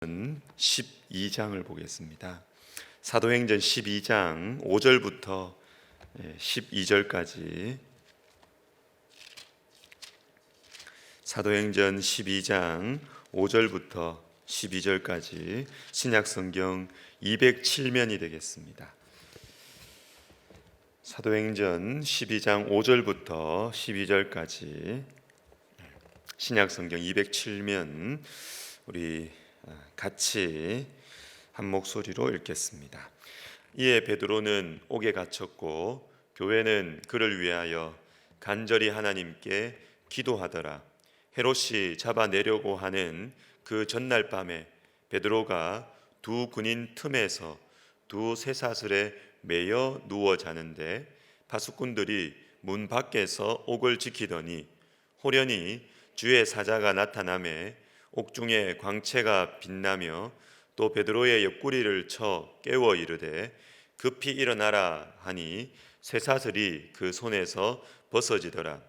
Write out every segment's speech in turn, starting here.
12장을 보겠습니다. 사도행전 12장 5절부터 12절까지 사도행전 12장 5절부터 12절까지 신약 성경 207면이 되겠습니다. 사도행전 12장 5절부터 12절까지 신약 성경 207면 우리 같이 한 목소리로 읽겠습니다. 이에 베드로는 옥에 갇혔고 교회는 그를 위하여 간절히 하나님께 기도하더라. 헤롯이 잡아내려고 하는 그 전날 밤에 베드로가 두 군인 틈에서 두 쇠사슬에 매여 누워 자는데 파수꾼들이 문 밖에서 옥을 지키더니 호련히 주의 사자가 나타남에 옥중에 광채가 빛나며 또 베드로의 옆구리를 쳐 깨워 이르되 급히 일어나라 하니 쇠사슬이 그 손에서 벗어지더라.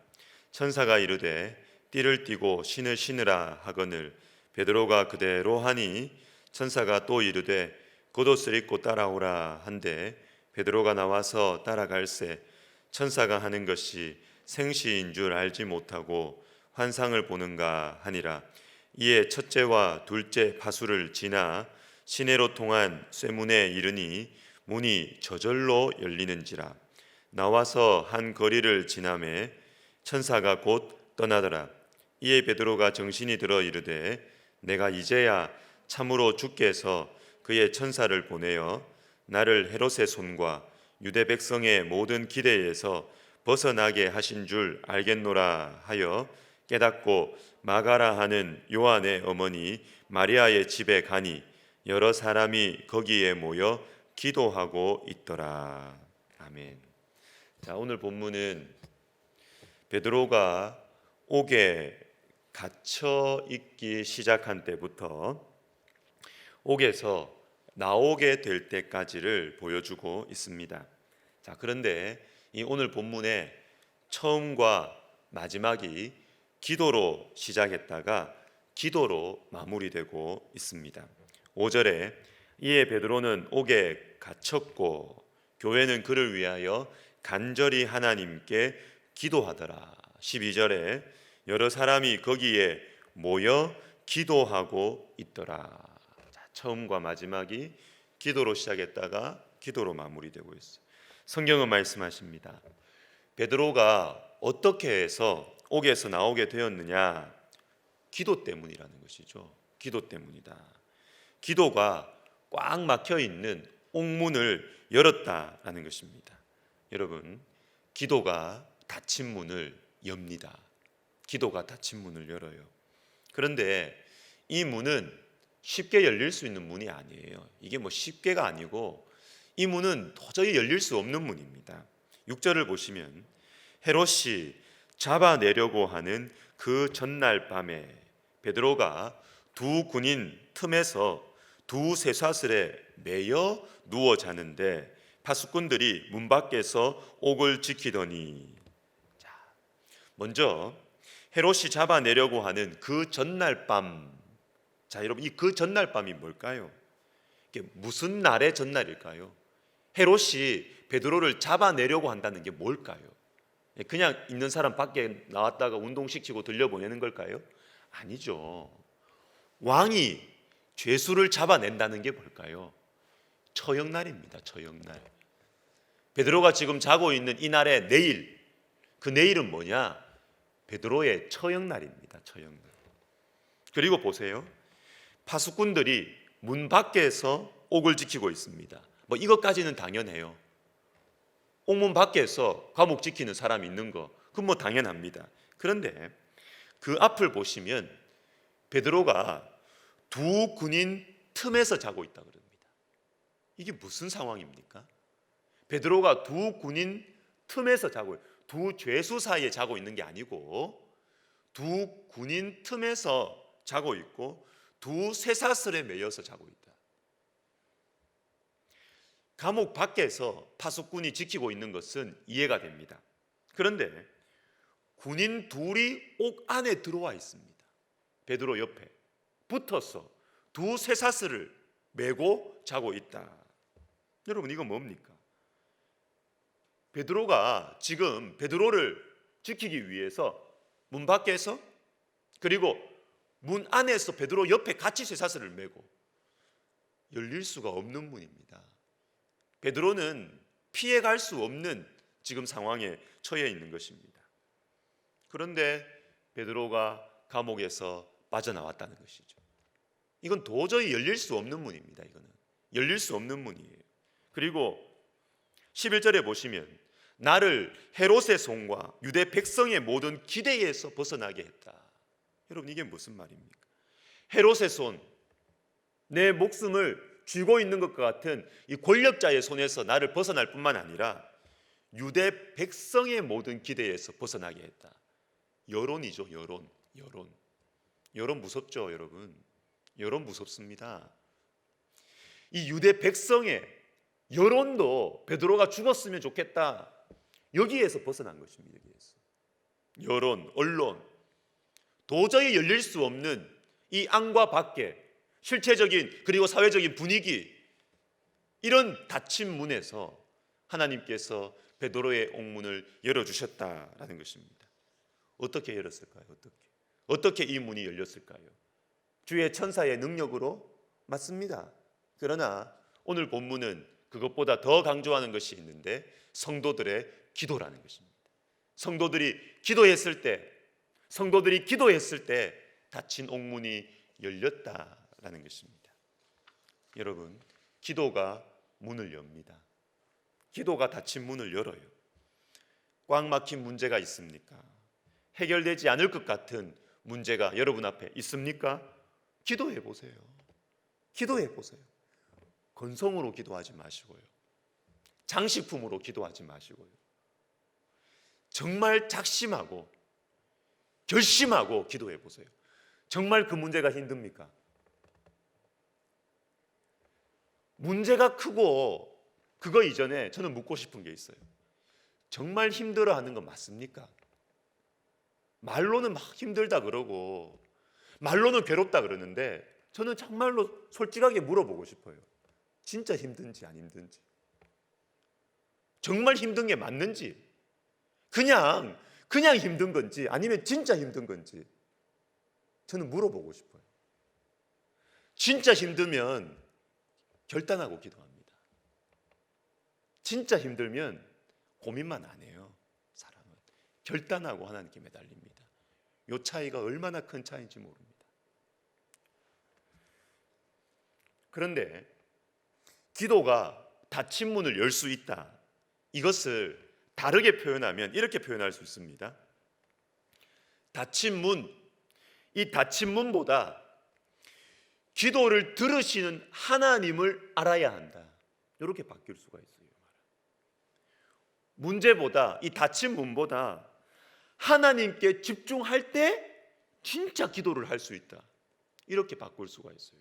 천사가 이르되 띠를 띠고 신을 신으라 하거늘 베드로가 그대로 하니 천사가 또 이르되 겉옷을 입고 따라오라 한데 베드로가 나와서 따라갈새 천사가 하는 것이 생시인 줄 알지 못하고 환상을 보는가 하니라 이에 첫째와 둘째 파수를 지나 시내로 통한 쇠문에 이르니 문이 저절로 열리는지라. 나와서 한 거리를 지나매 천사가 곧 떠나더라. 이에 베드로가 정신이 들어 이르되 내가 이제야 참으로 주께서 그의 천사를 보내어 나를 헤롯의 손과 유대 백성의 모든 기대에서 벗어나게 하신 줄 알겠노라 하여 깨닫고 마가라 하는 요한의 어머니 마리아의 집에 가니 여러 사람이 거기에 모여 기도하고 있더라. 아멘. 자, 오늘 본문은 베드로가 옥에 갇혀 있기 시작한 때부터 옥에서 나오게 될 때까지를 보여주고 있습니다. 자, 그런데 이 오늘 본문의 처음과 마지막이 기도로 시작했다가 기도로 마무리되고 있습니다. 5절에 이에 베드로는 옥에 갇혔고 교회는 그를 위하여 간절히 하나님께 기도하더라. 12절에 여러 사람이 거기에 모여 기도하고 있더라. 자, 처음과 마지막이 기도로 시작했다가 기도로 마무리되고 있어요. 성경은 말씀하십니다. 베드로가 어떻게 해서 옥에서 나오게 되었느냐? 기도 때문이라는 것이죠. 기도 때문이다. 기도가 꽉 막혀 있는 옥문을 열었다라는 것입니다. 여러분, 기도가 닫힌 문을 엽니다. 기도가 닫힌 문을 열어요. 그런데 이 문은 쉽게 열릴 수 있는 문이 아니에요. 이게 뭐 쉽게가 아니고 이 문은 도저히 열릴 수 없는 문입니다. 6절을 보시면 헤롯이 잡아내려고 하는 그 전날 밤에 베드로가 두 군인 틈에서 두 쇠사슬에 매여 누워 자는데 파수꾼들이 문 밖에서 옥을 지키더니 자, 먼저 헤롯이 잡아내려고 하는 그 전날 밤. 자, 여러분 이 그 전날 밤이 뭘까요? 이게 무슨 날의 전날일까요? 헤롯이 베드로를 잡아내려고 한다는 게 뭘까요? 그냥 있는 사람 밖에 나왔다가 운동시키고 들려보내는 걸까요? 아니죠. 왕이 죄수를 잡아낸다는 게 뭘까요? 처형날입니다. 처형날. 베드로가 지금 자고 있는 이 날의 내일, 그 내일은 뭐냐? 베드로의 처형날입니다. 처형날. 그리고 보세요. 파수꾼들이 문 밖에서 옥을 지키고 있습니다. 뭐 이것까지는 당연해요. 옥문 밖에서 감옥 지키는 사람이 있는 거, 그건 뭐 당연합니다. 그런데 그 앞을 보시면 베드로가 두 군인 틈에서 자고 있다 그럽니다. 이게 무슨 상황입니까? 베드로가 두 군인 틈에서 자고 두 죄수 사이에 자고 있는 게 아니고 두 군인 틈에서 자고 있고 두 쇠사슬에 매여서 자고 있다. 감옥 밖에서 파수꾼이 지키고 있는 것은 이해가 됩니다. 그런데 군인 둘이 옥 안에 들어와 있습니다. 베드로 옆에 붙어서 두 쇠사슬을 메고 자고 있다. 여러분 이거 뭡니까? 베드로가 지금 베드로를 지키기 위해서 문 밖에서 그리고 문 안에서 베드로 옆에 같이 쇠사슬을 메고 열릴 수가 없는 문입니다. 베드로는 피해 갈 수 없는 지금 상황에 처해 있는 것입니다. 그런데 베드로가 감옥에서 빠져나왔다는 것이죠. 이건 도저히 열릴 수 없는 문입니다. 이거는 열릴 수 없는 문이에요. 그리고 11절에 보시면 나를 헤롯의 손과 유대 백성의 모든 기대에서 벗어나게 했다. 여러분 이게 무슨 말입니까? 헤롯의 손, 내 목숨을 쥐고 있는 것과 같은 이 권력자의 손에서 나를 벗어날 뿐만 아니라 유대 백성의 모든 기대에서 벗어나게 했다. 여론이죠, 여론, 여론. 여론 무섭죠, 여러분. 여론 무섭습니다. 이 유대 백성의 여론도 베드로가 죽었으면 좋겠다. 여기에서 벗어난 것입니다. 여기에서. 여론, 언론. 도저히 열릴 수 없는 이 안과 밖에 실체적인 그리고 사회적인 분위기 이런 닫힌 문에서 하나님께서 베드로의 옥문을 열어 주셨다라는 것입니다. 어떻게 열었을까요? 어떻게? 어떻게 이 문이 열렸을까요? 주의 천사의 능력으로 맞습니다. 그러나 오늘 본문은 그것보다 더 강조하는 것이 있는데 성도들의 기도라는 것입니다. 성도들이 기도했을 때 성도들이 기도했을 때 닫힌 옥문이 열렸다 라는 것입니다. 여러분, 기도가 문을 엽니다. 기도가 닫힌 문을 열어요. 꽉 막힌 문제가 있습니까? 해결되지 않을 것 같은 문제가 여러분 앞에 있습니까? 기도해 보세요. 기도해 보세요. 건성으로 기도하지 마시고요. 장식품으로 기도하지 마시고요. 정말 작심하고 결심하고 기도해 보세요. 정말 그 문제가 힘듭니까? 문제가 크고 그거 이전에 저는 묻고 싶은 게 있어요. 정말 힘들어 하는 거 맞습니까? 말로는 막 힘들다 그러고 말로는 괴롭다 그러는데 저는 정말로 솔직하게 물어보고 싶어요. 진짜 힘든지 안 힘든지. 정말 힘든 게 맞는지. 그냥 그냥 힘든 건지 아니면 진짜 힘든 건지 저는 물어보고 싶어요. 진짜 힘들면 결단하고 기도합니다. 진짜 힘들면 고민만 안 해요. 사람은 결단하고 하나님께 매달립니다. 요 차이가 얼마나 큰 차이인지 모릅니다. 그런데 기도가 닫힌 문을 열 수 있다. 이것을 다르게 표현하면 이렇게 표현할 수 있습니다. 닫힌 문, 이 닫힌 문보다 기도를 들으시는 하나님을 알아야 한다. 이렇게 바뀔 수가 있어요. 문제보다 이 닫힌 문보다 하나님께 집중할 때 진짜 기도를 할 수 있다. 이렇게 바꿀 수가 있어요.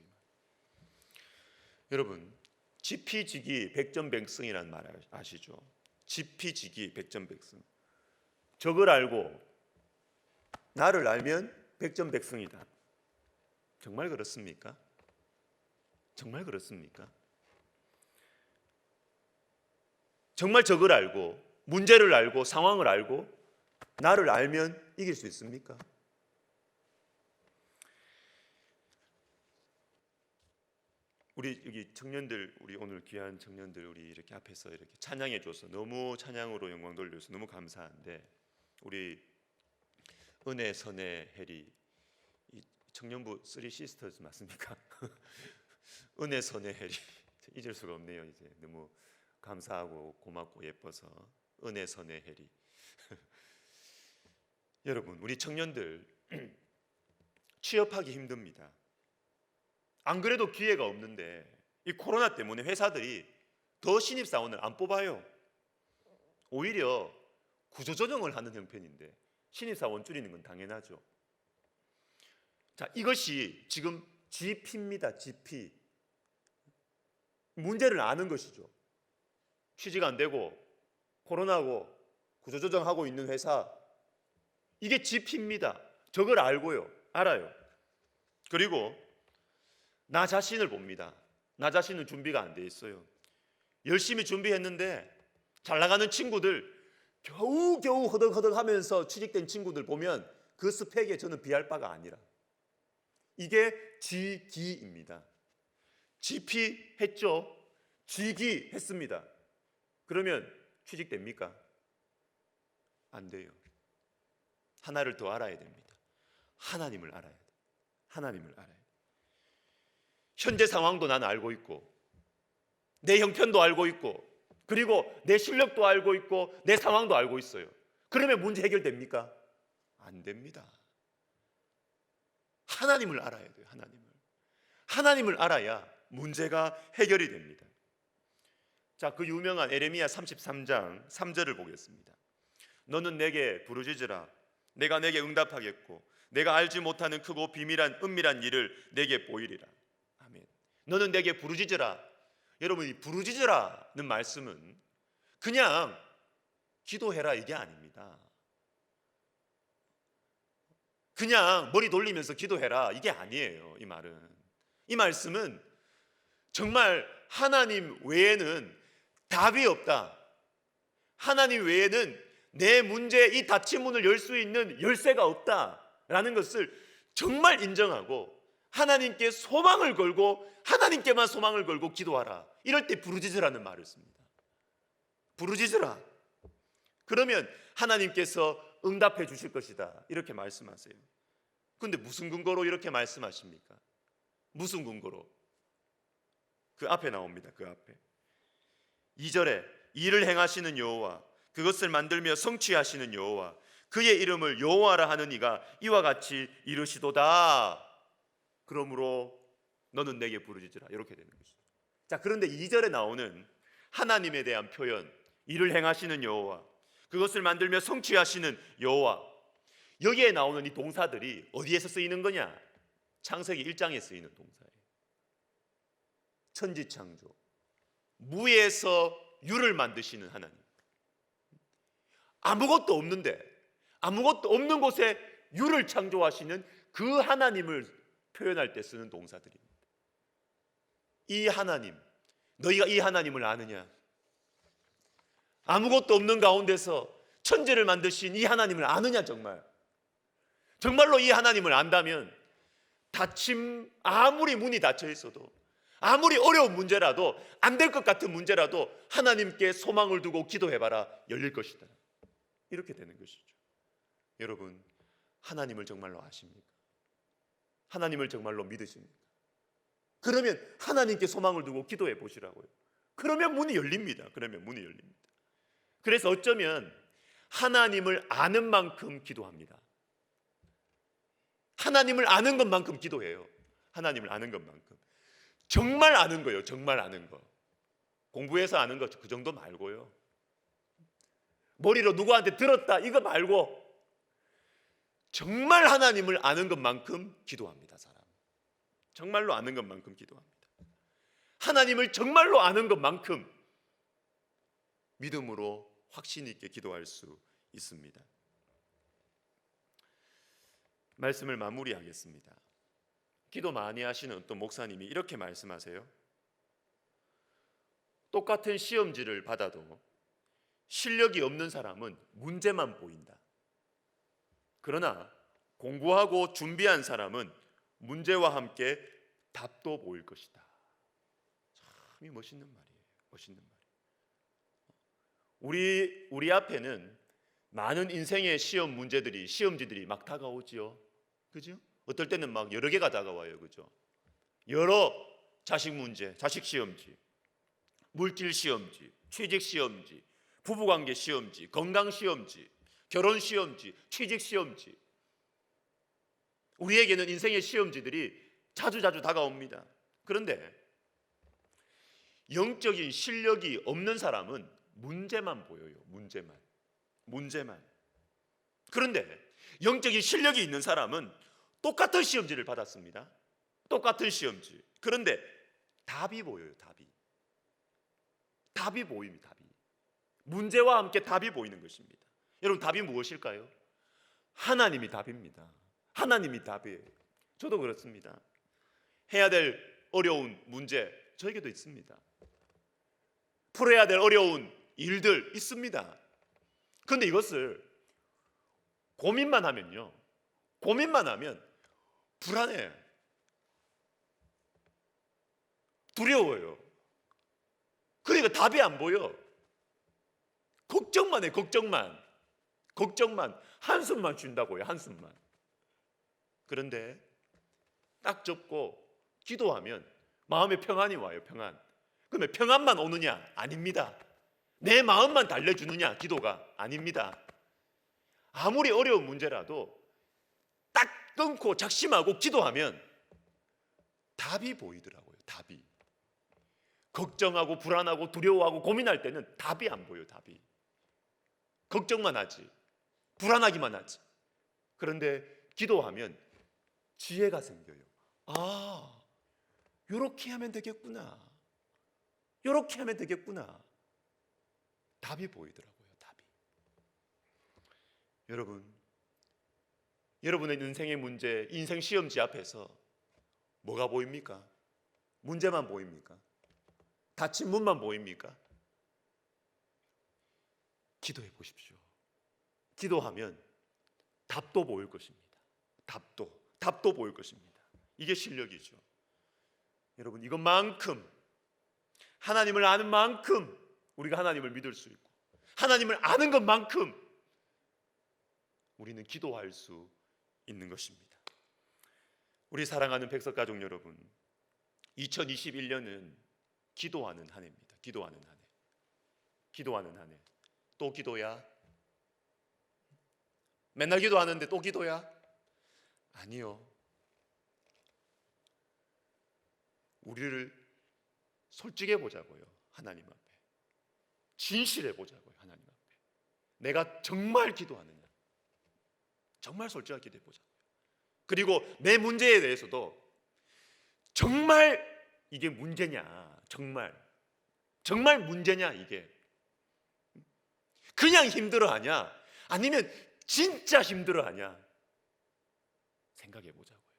여러분, 지피지기 백전백승이라는 말 아시죠? 지피지기 백전백승. 적을 알고 나를 알면 백전백승이다. 정말 그렇습니까? 정말 그렇습니까? 정말 적을 알고 문제를 알고 상황을 알고 나를 알면 이길 수 있습니까? 우리 여기 청년들 우리 오늘 귀한 청년들 우리 이렇게 앞에서 이렇게 찬양해 줘서 너무 찬양으로 영광 돌려서 너무 감사한데 우리 은혜 선의 해리 이 청년부 쓰리 시스터즈 맞습니까? 은혜 선의 해리 잊을 수가 없네요 이제 너무 감사하고 고맙고 예뻐서 은혜 선의 해리 여러분 우리 청년들 취업하기 힘듭니다. 안 그래도 기회가 없는데 이 코로나 때문에 회사들이 더 신입 사원을 안 뽑아요. 오히려 구조조정을 하는 형편인데 신입 사원 줄이는 건 당연하죠. 자, 이것이 지금 GP입니다. GP. 문제를 아는 것이죠. 취직 안 되고 코로나고 구조조정하고 있는 회사 이게 GP입니다. 저걸 알고요. 알아요. 그리고 나 자신을 봅니다. 나 자신은 준비가 안 돼 있어요. 열심히 준비했는데 잘 나가는 친구들 겨우 겨우 허덕허덕 하면서 취직된 친구들 보면 그 스펙에 저는 비할 바가 아니라 이게 지기입니다. GP 했죠. 지기 했습니다. 그러면 취직됩니까? 안 돼요. 하나를 더 알아야 됩니다. 하나님을 알아야 돼. 하나님을 알아야 돼. 현재 상황도 나는 알고 있고 내 형편도 알고 있고 그리고 내 실력도 알고 있고 내 상황도 알고 있어요. 그러면 문제 해결됩니까? 안 됩니다. 하나님을 알아야 돼요. 하나님을. 하나님을 알아야 문제가 해결이 됩니다. 자, 그 유명한 에레미야 33장 3절을 보겠습니다. 너는 내게 부르짖으라. 내가 내게 응답하겠고 내가 알지 못하는 크고 비밀한 은밀한 일을 내게 보이리라. 아멘. 너는 내게 부르짖으라. 여러분 이 부르짖으라는 말씀은 그냥 기도해라 이게 아닙니다. 그냥 머리 돌리면서 기도해라 이게 아니에요. 이 말은 이 말씀은 정말 하나님 외에는 답이 없다. 하나님 외에는 내 문제 이 닫힌 문을 열 수 있는 열쇠가 없다라는 것을 정말 인정하고 하나님께 소망을 걸고 하나님께만 소망을 걸고 기도하라. 이럴 때 부르짖으라는 말을 씁니다. 부르짖으라. 그러면 하나님께서 응답해 주실 것이다. 이렇게 말씀하세요. 근데 무슨 근거로 이렇게 말씀하십니까? 무슨 근거로? 그 앞에 나옵니다. 그 앞에. 2절에 일을 행하시는 여호와 그것을 만들며 성취하시는 여호와 그의 이름을 여호와라 하는 이가 이와 같이 이르시도다. 그러므로 너는 내게 부르짖으라. 이렇게 되는 것이죠. 자, 그런데 2절에 나오는 하나님에 대한 표현, 일을 행하시는 여호와, 그것을 만들며 성취하시는 여호와. 여기에 나오는 이 동사들이 어디에서 쓰이는 거냐? 창세기 1장에 쓰이는 동사예요. 천지창조. 무에서 유를 만드시는 하나님. 아무것도 없는데 아무것도 없는 곳에 유를 창조하시는 그 하나님을 표현할 때 쓰는 동사들입니다. 이 하나님, 너희가 이 하나님을 아느냐? 아무것도 없는 가운데서 천지를 만드신 이 하나님을 아느냐 정말? 정말로 이 하나님을 안다면 닫힘 아무리 문이 닫혀 있어도 아무리 어려운 문제라도 안 될 것 같은 문제라도 하나님께 소망을 두고 기도해봐라 열릴 것이다. 이렇게 되는 것이죠. 여러분 하나님을 정말로 아십니까? 하나님을 정말로 믿으십니까? 그러면 하나님께 소망을 두고 기도해 보시라고요. 그러면 문이 열립니다. 그러면 문이 열립니다. 그래서 어쩌면 하나님을 아는 만큼 기도합니다. 하나님을 아는 것만큼 기도해요. 하나님을 아는 것만큼. 정말 아는 거예요. 정말 아는 거. 공부해서 아는 거 그 정도 말고요. 머리로 누구한테 들었다 이거 말고 정말 하나님을 아는 것만큼 기도합니다, 사람. 정말로 아는 것만큼 기도합니다. 하나님을 정말로 아는 것만큼 믿음으로 확신 있게 기도할 수 있습니다. 말씀을 마무리하겠습니다. 기도 많이 하시는 어떤 목사님이 이렇게 말씀하세요. 똑같은 시험지를 받아도 실력이 없는 사람은 문제만 보인다. 그러나 공부하고 준비한 사람은 문제와 함께 답도 보일 것이다. 참이 멋있는 말이에요. 멋있는 말. 우리 우리 앞에는 많은 인생의 시험 문제들이 시험지들이 막 다가오지요. 그죠? 어떨 때는 막 여러 개가 다가와요. 그죠? 여러 자식 문제, 자식 시험지, 물질 시험지, 취직 시험지, 부부관계 시험지, 건강 시험지, 결혼 시험지, 취직 시험지. 우리에게는 인생의 시험지들이 자주 자주 다가옵니다. 그런데 영적인 실력이 없는 사람은 문제만 보여요. 문제만. 문제만. 그런데 영적인 실력이 있는 사람은 똑같은 시험지를 받았습니다. 똑같은 시험지. 그런데 답이 보여요. 답이. 답이 보입니다. 답이. 문제와 함께 답이 보이는 것입니다. 여러분 답이 무엇일까요? 하나님이 답입니다. 하나님이 답이에요. 저도 그렇습니다. 해야 될 어려운 문제 저에게도 있습니다. 풀어야 될 어려운 일들 있습니다. 그런데 이것을 고민만 하면요. 고민만 하면 불안해. 두려워요. 그러니까 답이 안 보여. 걱정만 해, 걱정만. 걱정만. 한숨만 쉰다고요, 한숨만. 그런데 딱 접고 기도하면 마음에 평안이 와요, 평안. 그러면 평안만 오느냐? 아닙니다. 내 마음만 달래주느냐? 기도가 아닙니다. 아무리 어려운 문제라도 딱 끊고 작심하고 기도하면 답이 보이더라고요. 답이. 걱정하고 불안하고 두려워하고 고민할 때는 답이 안 보여. 답이. 걱정만 하지. 불안하기만 하지. 그런데 기도하면 지혜가 생겨요. 아, 요렇게 하면 되겠구나. 요렇게 하면 되겠구나. 답이 보이더라고요. 답이. 여러분, 여러분의 인생의 문제, 인생 시험지 앞에서 뭐가 보입니까? 문제만 보입니까? 닫힌 문만 보입니까? 기도해 보십시오. 기도하면 답도 보일 것입니다. 답도, 답도 보일 것입니다. 이게 실력이죠. 여러분, 이것만큼 하나님을 아는 만큼 우리가 하나님을 믿을 수 있고 하나님을 아는 것만큼 우리는 기도할 수 있는 것입니다. 우리 사랑하는 백석 가족 여러분, 2021년은 기도하는 한 해입니다. 기도하는 한 해. 기도하는 한 해. 또 기도야? 맨날 기도하는데 또 기도야? 아니요. 우리를 솔직해 보자고요. 하나님 앞에. 진실해 보자고요. 하나님 앞에. 내가 정말 기도하느냐? 정말 솔직하게 기도해 보자고요. 그리고 내 문제에 대해서도 정말 이게 문제냐? 정말 정말 문제냐 이게? 그냥 힘들어하냐? 아니면 진짜 힘들어하냐? 생각해 보자고요.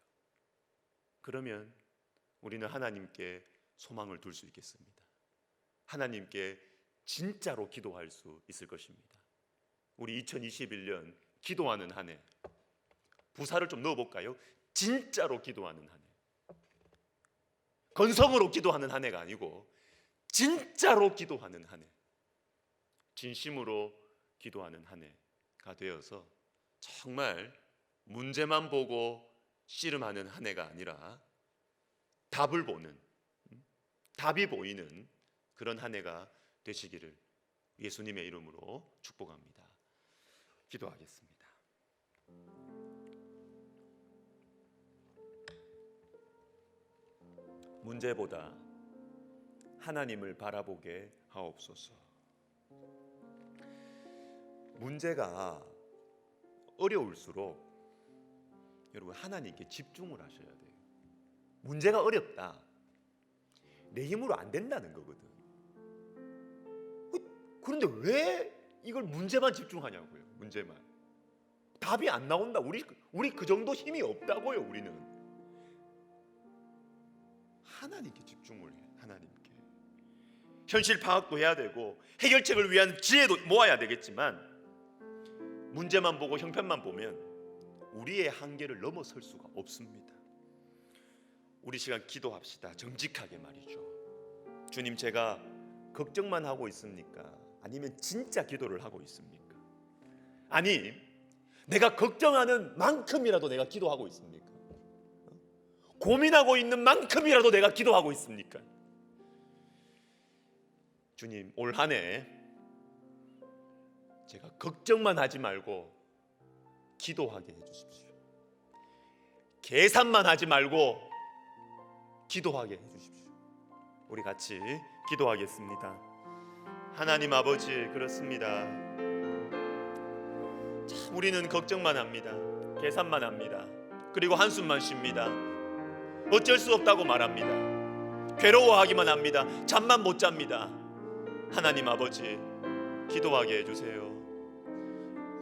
그러면 우리는 하나님께 소망을 둘 수 있겠습니다. 하나님께 진짜로 기도할 수 있을 것입니다. 우리 2021년 기도하는 한 해. 부사를 좀 넣어 볼까요? 진짜로 기도하는 한 해. 건성으로 기도하는 한 해가 아니고 진짜로 기도하는 한 해. 진심으로 기도하는 한 해가 되어서 정말 문제만 보고 씨름하는 한 해가 아니라 답을 보는 답이 보이는 그런 한 해가 되시기를 예수님의 이름으로 축복합니다. 기도하겠습니다. 문제보다 하나님을 바라보게 하옵소서. 문제가 어려울수록 여러분 하나님께 집중을 하셔야 돼요. 문제가 어렵다. 내 힘으로 안 된다는 거거든. 그- 그런데 왜 이걸 문제만 집중하냐고요. 문제만. 답이 안 나온다. 우리 우리 그 정도 힘이 없다고요. 우리는 하나님께 집중을 해. 하나님께. 현실 파악도 해야 되고 해결책을 위한 지혜도 모아야 되겠지만 문제만 보고 형편만 보면 우리의 한계를 넘어설 수가 없습니다. 우리 시간 기도합시다. 정직하게 말이죠. 주님 제가 걱정만 하고 있습니까? 아니면 진짜 기도를 하고 있습니까? 아니 내가 걱정하는 만큼이라도 내가 기도하고 있습니까? 고민하고 있는 만큼이라도 내가 기도하고 있습니까? 주님 올 한 해 제가 걱정만 하지 말고 기도하게 해 주십시오. 계산만 하지 말고 기도하게 해 주십시오. 우리 같이 기도하겠습니다. 하나님 아버지 그렇습니다. 참 우리는 걱정만 합니다. 계산만 합니다. 그리고 한숨만 쉽니다. 어쩔 수 없다고 말합니다. 괴로워하기만 합니다. 잠만 못 잡니다. 하나님 아버지 기도하게 해 주세요.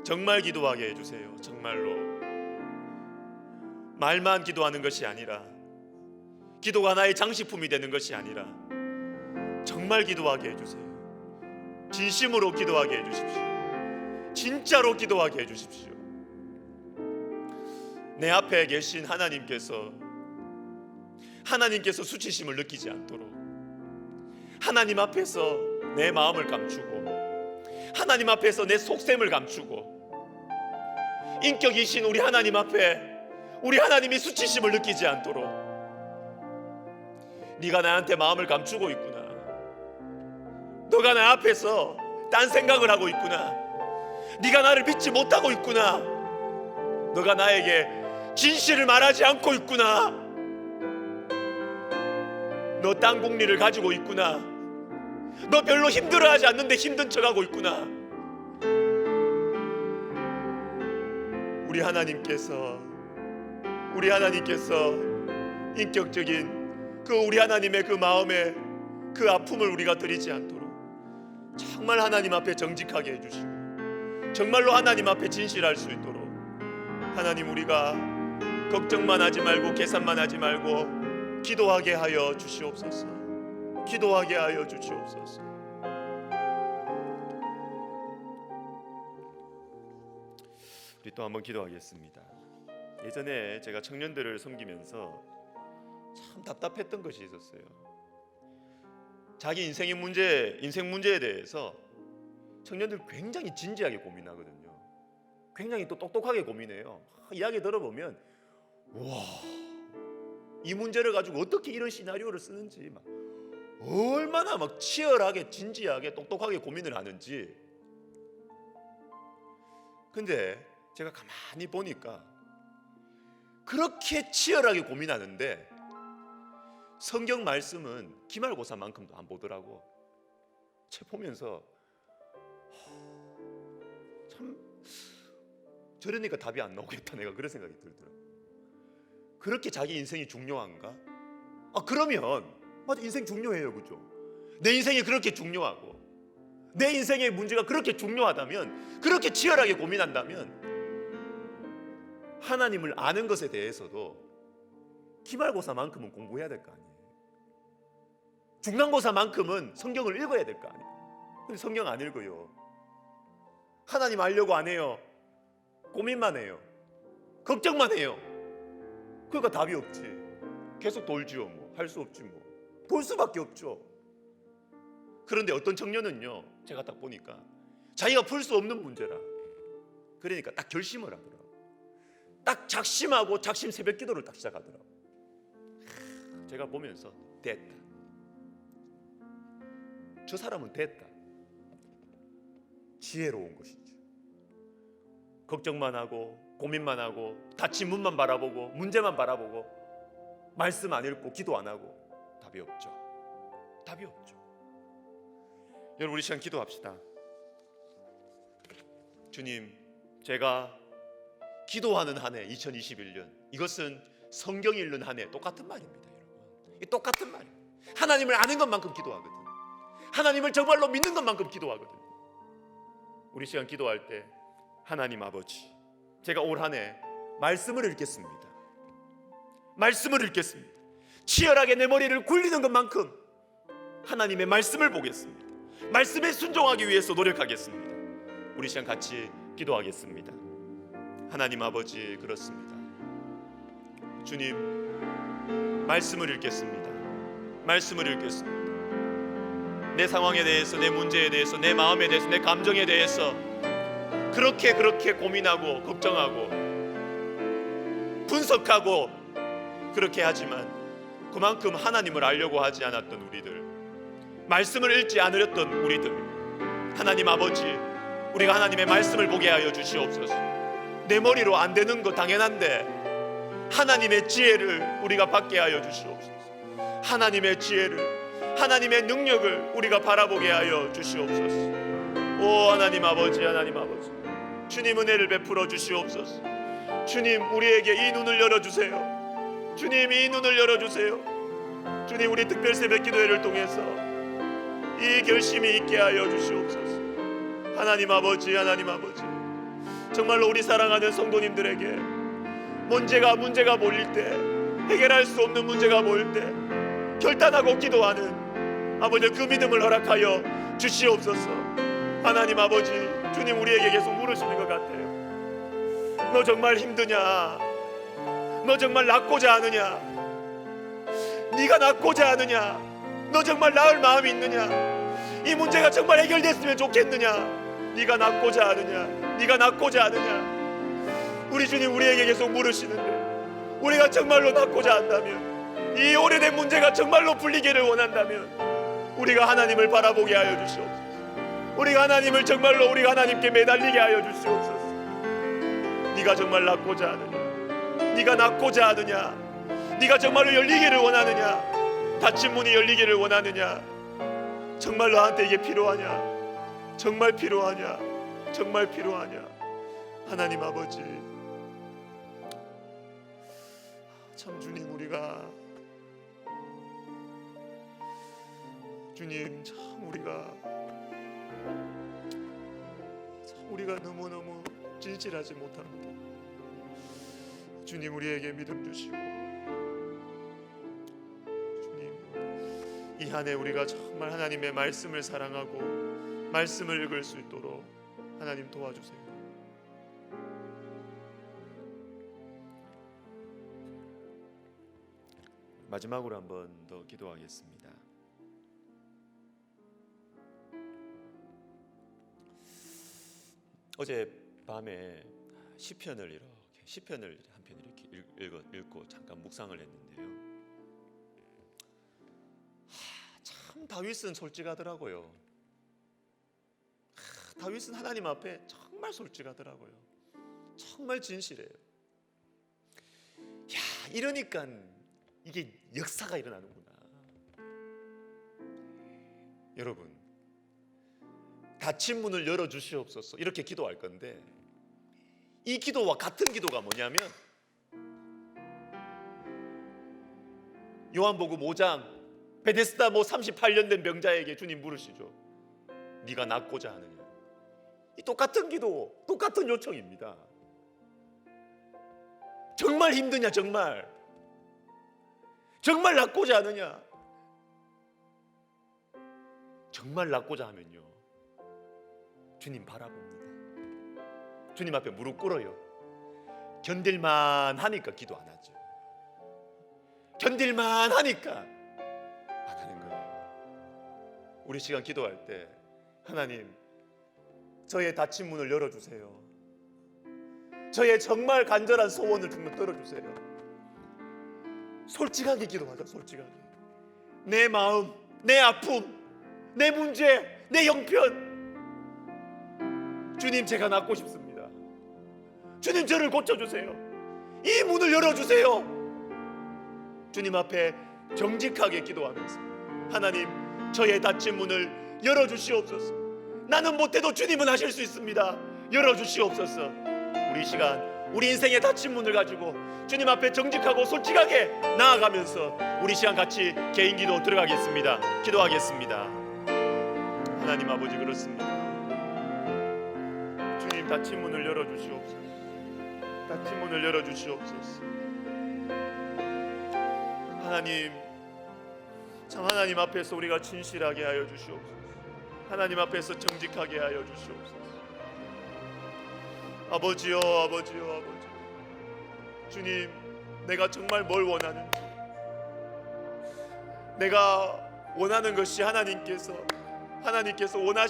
정말 기도하게 해 주세요. 정말로 말만 기도하는 것이 아니라 기도가 나의 장식품이 되는 것이 아니라 정말 기도하게 해주세요. 진심으로 기도하게 해주십시오. 진짜로 기도하게 해주십시오. 내 앞에 계신 하나님께서 하나님께서 수치심을 느끼지 않도록 하나님 앞에서 내 마음을 감추고 하나님 앞에서 내 속셈을 감추고 인격이신 우리 하나님 앞에 우리 하나님이 수치심을 느끼지 않도록 네가 나한테 마음을 감추고 있구나. 너가 나 앞에서 딴 생각을 하고 있구나. 네가 나를 믿지 못하고 있구나. 너가 나에게 진실을 말하지 않고 있구나. 너 땅 공리를 가지고 있구나. 너 별로 힘들어하지 않는데 힘든 척하고 있구나. 우리 하나님께서 우리 하나님께서 인격적인 그 우리 하나님의 그 마음에 그 아픔을 우리가 드리지 않도록 정말 하나님 앞에 정직하게 해주시고 정말로 하나님 앞에 진실할 수 있도록 하나님 우리가 걱정만 하지 말고 계산만 하지 말고 기도하게 하여 주시옵소서 기도하게 하여 주시옵소서 우리 또 한번 기도하겠습니다 예전에 제가 청년들을 섬기면서 참 답답했던 것이 있었어요. 자기 인생의 문제, 인생 문제에 대해서 청년들 굉장히 진지하게 고민하거든요. 굉장히 또 똑똑하게 고민해요. 이야기 들어보면 와, 이 문제를 가지고 어떻게 이런 시나리오를 쓰는지 막 얼마나 막 치열하게 진지하게 똑똑하게 고민을 하는지. 근데 제가 가만히 보니까 그렇게 치열하게 고민하는데 성경 말씀은 기말고사만큼도 안 보더라고. 제 보면서 참 저러니까 답이 안 나오겠다 내가 그런 생각이 들더라고. 그렇게 자기 인생이 중요한가? 아 그러면 맞아 인생 중요해요, 그죠? 내 인생이 그렇게 중요하고 내 인생의 문제가 그렇게 중요하다면 그렇게 치열하게 고민한다면 하나님을 아는 것에 대해서도 기말고사만큼은 공부해야 될 거 아니에요. 중간고사만큼은 성경을 읽어야 될 거 아니에요. 근데 성경 안 읽어요. 하나님 알려고 안 해요. 고민만 해요. 걱정만 해요. 그러니까 답이 없지. 계속 돌지요, 뭐. 할 수 없지, 뭐. 돌 수밖에 없죠. 그런데 어떤 청년은요, 제가 딱 보니까 자기가 풀 수 없는 문제라. 그러니까 딱 결심을 하더라고. 딱 작심하고 작심 새벽 기도를 딱 시작하더라고. 제가 보면서 됐다. 저 사람은 됐다. 지혜로운 것이죠. 걱정만 하고 고민만 하고 닫힌 문만 바라보고 문제만 바라보고 말씀 안 읽고 기도 안 하고 답이 없죠. 답이 없죠. 여러분 우리 시간 기도합시다. 주님, 제가 기도하는 한 해 2021년 이것은 성경 읽는 한 해 똑같은 말입니다, 여러분. 이 똑같은 말이에요. 하나님을 아는 것만큼 기도하거든. 하나님을 정말로 믿는 것만큼 기도하거든. 우리 시간 기도할 때 하나님 아버지, 제가 올 한 해 말씀을 읽겠습니다. 말씀을 읽겠습니다. 치열하게 내 머리를 굴리는 것만큼 하나님의 말씀을 보겠습니다. 말씀에 순종하기 위해서 노력하겠습니다. 우리 시간 같이 기도하겠습니다. 하나님 아버지 그렇습니다. 주님 말씀을 읽겠습니다. 말씀을 읽겠습니다. 내 상황에 대해서 내 문제에 대해서 내 마음에 대해서 내 감정에 대해서 그렇게 그렇게 고민하고 걱정하고 분석하고 그렇게 하지만 그만큼 하나님을 알려고 하지 않았던 우리들 말씀을 읽지 않으렸던 우리들 하나님 아버지 우리가 하나님의 말씀을 보게 하여 주시옵소서. 내 머리로 안 되는 거 당연한데 하나님의 지혜를 우리가 받게 하여 주시옵소서. 하나님의 지혜를 하나님의 능력을 우리가 바라보게 하여 주시옵소서. 오 하나님 아버지 하나님 아버지 주님 은혜를 베풀어 주시옵소서. 주님 우리에게 이 눈을 열어 주세요. 주님 이 눈을 열어 주세요. 주님 우리 특별 새벽 기도회를 통해서 이 결심이 있게 하여 주시옵소서. 하나님 아버지 하나님 아버지 정말로 우리 사랑하는 성도님들에게 문제가 문제가 몰릴 때 해결할 수 없는 문제가 보일 때 결단하고 기도하는 아버지 그 믿음을 허락하여 주시옵소서. 하나님 아버지 주님 우리에게 계속 물으시는 것 같아요. 너 정말 힘드냐? 너 정말 낫고자 하느냐? 네가 낫고자 하느냐? 너 정말 나을 마음이 있느냐? 이 문제가 정말 해결됐으면 좋겠느냐? 네가 낫고자 하느냐? 네가 낫고자 하느냐? 우리 주님 우리에게 계속 물으시는데 우리가 정말로 낫고자 한다면 이 오래된 문제가 정말로 풀리기를 원한다면 우리가 하나님을 바라보게 하여 주시옵소서. 우리가 하나님을 정말로 우리가 하나님께 매달리게 하여 주시옵소서. 네가 정말 낫고자 하느냐? 네가 낫고자 하느냐? 네가 정말로 열리기를 원하느냐? 닫힌 문이 열리기를 원하느냐? 정말 나한테 이게 필요하냐? 정말 필요하냐? 정말 필요하냐? 하나님 아버지 참 주님 우리가 주님 참 우리가 우리가 너무너무 진실하지 못합니다. 주님 우리에게 믿음 주시고 주님 이 한 해 우리가 정말 하나님의 말씀을 사랑하고 말씀을 읽을 수 있도록 하나님 도와주세요. 마지막으로 한 번 더 기도하겠습니다. 어제 밤에 시편을 이렇게 시편을 한 편 이렇게 읽- 읽어 읽고 잠깐 묵상을 했는데요. 하, 참 다윗은 솔직하더라고요. 하, 다윗은 하나님 앞에 정말 솔직하더라고요. 정말 진실해요. 야 이러니까 이게 역사가 일어나는구나. 여러분 닫힌 문을 열어 주시옵소서 이렇게 기도할 건데 이 기도와 같은 기도가 뭐냐면 요한복음 5장 베데스다 뭐 38년 된 병자에게 주님 물으시죠. 네가 낫고자 하느냐? 이 똑같은 기도, 똑같은 요청입니다. 정말 힘드냐 정말? 정말 낫고자 하느냐? 정말 낫고자 하면요. 주님 바라봅니다. 주님 앞에 무릎 꿇어요. 견딜만 하니까 기도 안 하죠. 견딜만 하니까 안 하는 거예요. 우리 시간 기도할 때 하나님 저의 닫힌 문을 열어 주세요. 저의 정말 간절한 소원을 좀 들어 주세요. 솔직하게 기도하자. 솔직하게. 내 마음, 내 아픔, 내 문제, 내 형편 주님 제가 낫고 싶습니다. 주님 저를 고쳐 주세요. 이 문을 열어 주세요. 주님 앞에 정직하게 기도하면서 하나님 저의 닫힌 문을 열어 주시옵소서. 나는 못해도 주님은 하실 수 있습니다. 열어 주시옵소서. 우리 시간 우리 인생의 닫힌 문을 가지고 주님 앞에 정직하고 솔직하게 나아가면서 우리 시간 같이 개인 기도 들어가겠습니다. 기도하겠습니다. 하나님 아버지 그렇습니다. 닫힌 문을 열어 주시옵소서. 닫힌 문을 열어 주시옵소서. 하나님 참 하나님 앞에서 우리가 진실하게 하여 주시옵소서. 하나님 앞에서 정직하게 하여 주시옵소서. 아버지요, 아버지요, 아버지. 주님, 내가 정말 뭘 원하는지. 내가 원하는 것이 하나님께서 하나님께서 원하시